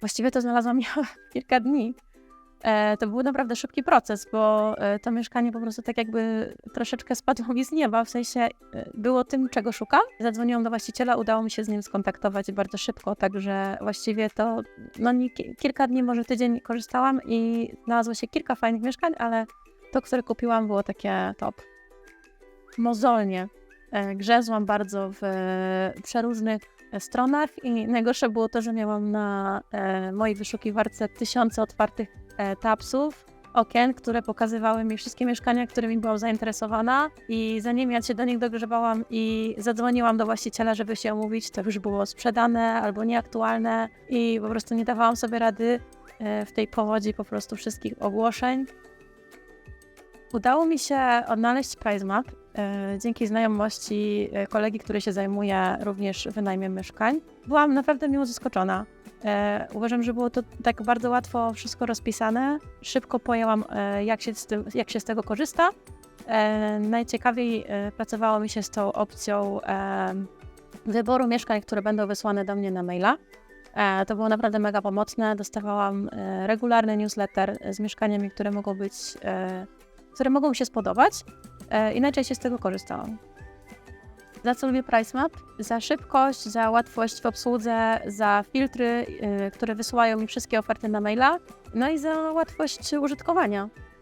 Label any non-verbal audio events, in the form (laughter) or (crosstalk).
Właściwie to znalazłam w (laughs) kilka dni. E, to był naprawdę szybki proces, bo e, to mieszkanie po prostu tak jakby troszeczkę spadło mi z nieba, w sensie e, było tym, czego szukam. Zadzwoniłam do właściciela, udało mi się z nim skontaktować bardzo szybko, także właściwie to no, nie, ki- kilka dni, może tydzień korzystałam i znalazło się kilka fajnych mieszkań, ale to, które kupiłam było takie top. Mozolnie. Grzezłam bardzo w przeróżnych stronach i najgorsze było to, że miałam na e, mojej wyszukiwarce tysiące otwartych e, tabsów, okien, które pokazywały mi wszystkie mieszkania, którymi byłam zainteresowana i zanim ja się do nich dogrzebałam i zadzwoniłam do właściciela, żeby się umówić, to już było sprzedane albo nieaktualne i po prostu nie dawałam sobie rady e, w tej powodzi po prostu wszystkich ogłoszeń. Udało mi się odnaleźć PriceMap e, dzięki znajomości e, kolegi, który się zajmuje również wynajmiem mieszkań. Byłam naprawdę miło zaskoczona. E, uważam, że było to tak bardzo łatwo wszystko rozpisane. Szybko pojęłam, e, jak, się z tym, jak się z tego korzysta. E, najciekawiej e, pracowało mi się z tą opcją e, wyboru mieszkań, które będą wysłane do mnie na maila. E, to było naprawdę mega pomocne. Dostawałam e, regularny newsletter z mieszkaniami, które mogą być, e, które mogą mi się spodobać e, i najczęściej z tego korzystałam. Za co lubię PriceMap? Za szybkość, za łatwość w obsłudze, za filtry, y, które wysyłają mi wszystkie oferty na maila, no i za łatwość użytkowania.